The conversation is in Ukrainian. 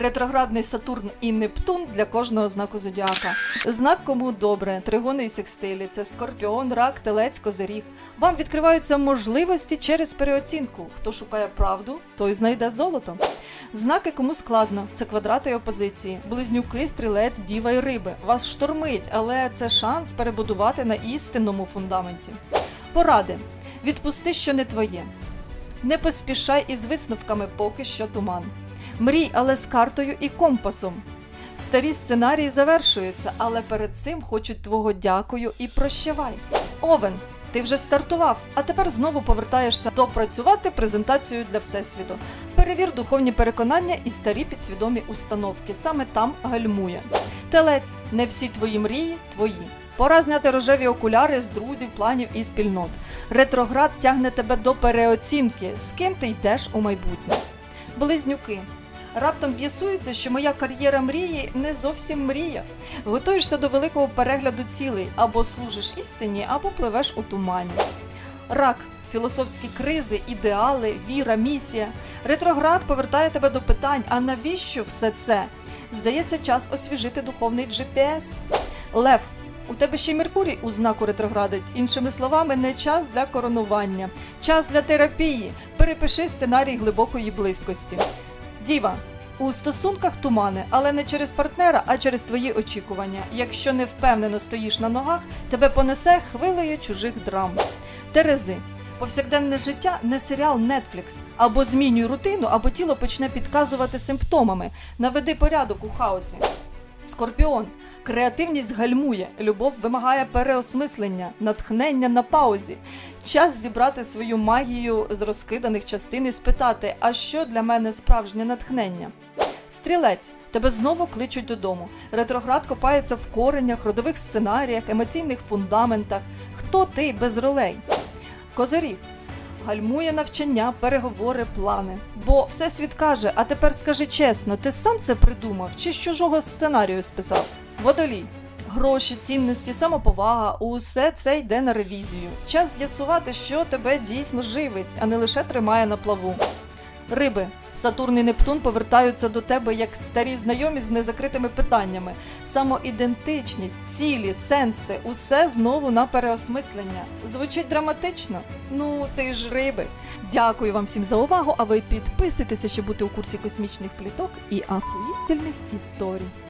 Ретроградний Сатурн і Нептун для кожного знаку зодіака. Знак кому добре, тригони і секстилі це скорпіон, рак, телець, козиріг. Вам відкриваються можливості через переоцінку. Хто шукає правду, той знайде золото. Знаки кому складно це квадрати і опозиції, близнюки, стрілець, діва і риби. Вас штормить, але це шанс перебудувати на істинному фундаменті. Поради: відпусти, що не твоє. Не поспішай із висновками, поки що туман. Мрій, але з картою і компасом. Старі сценарії завершуються, але перед цим хочуть твого дякую і прощавай. Овен, ти вже стартував, а тепер знову повертаєшся допрацювати презентацію для всесвіту. Перевір духовні переконання і старі підсвідомі установки. Саме там гальмує. Телець, не всі твої мрії твої. Пора зняти рожеві окуляри з друзів, планів і спільнот. Ретроград тягне тебе до переоцінки, з ким ти йдеш у майбутнє. Близнюки. Раптом з'ясується, що моя кар'єра мрії не зовсім мрія. Готуєшся до великого перегляду цілей, або служиш істині, або пливеш у тумані. Рак, філософські кризи, ідеали, віра, місія. Ретроград повертає тебе до питань: а навіщо все це? Здається, час освіжити духовний GPS. Лев, у тебе ще й Меркурій у знаку ретроградить. Іншими словами, не час для коронування, час для терапії. Перепиши сценарій глибокої близькості. Діва. У стосунках тумани, але не через партнера, а через твої очікування. Якщо не впевнено стоїш на ногах, тебе понесе хвилею чужих драм. Терези. Повсякденне життя не серіал Netflix. Або змінюй рутину, або тіло почне підказувати симптомами. Наведи порядок у хаосі. Скорпіон. Креативність гальмує, любов вимагає переосмислення, натхнення на паузі. Час зібрати свою магію з розкиданих частин і спитати, а що для мене справжнє натхнення? Стрілець, тебе знову кличуть додому. Ретроград копається в коренях, родових сценаріях, емоційних фундаментах. Хто ти без ролей? Козиріг. Гальмує навчання, переговори, плани. Бо всесвіт каже: а тепер скажи чесно, ти сам це придумав чи з чужого сценарію списав? Водолій. Гроші, цінності, самоповага усе це йде на ревізію. Час з'ясувати, що тебе дійсно живить, а не лише тримає на плаву. Риби. Сатурн і Нептун повертаються до тебе як старі знайомі з незакритими питаннями. Самоідентичність, цілі, сенси усе знову на переосмислення. Звучить драматично? Ну, ти ж риби. Дякую вам всім за увагу. А ви підписуйтеся, щоб бути у курсі космічних пліток і ахуїтельних історій.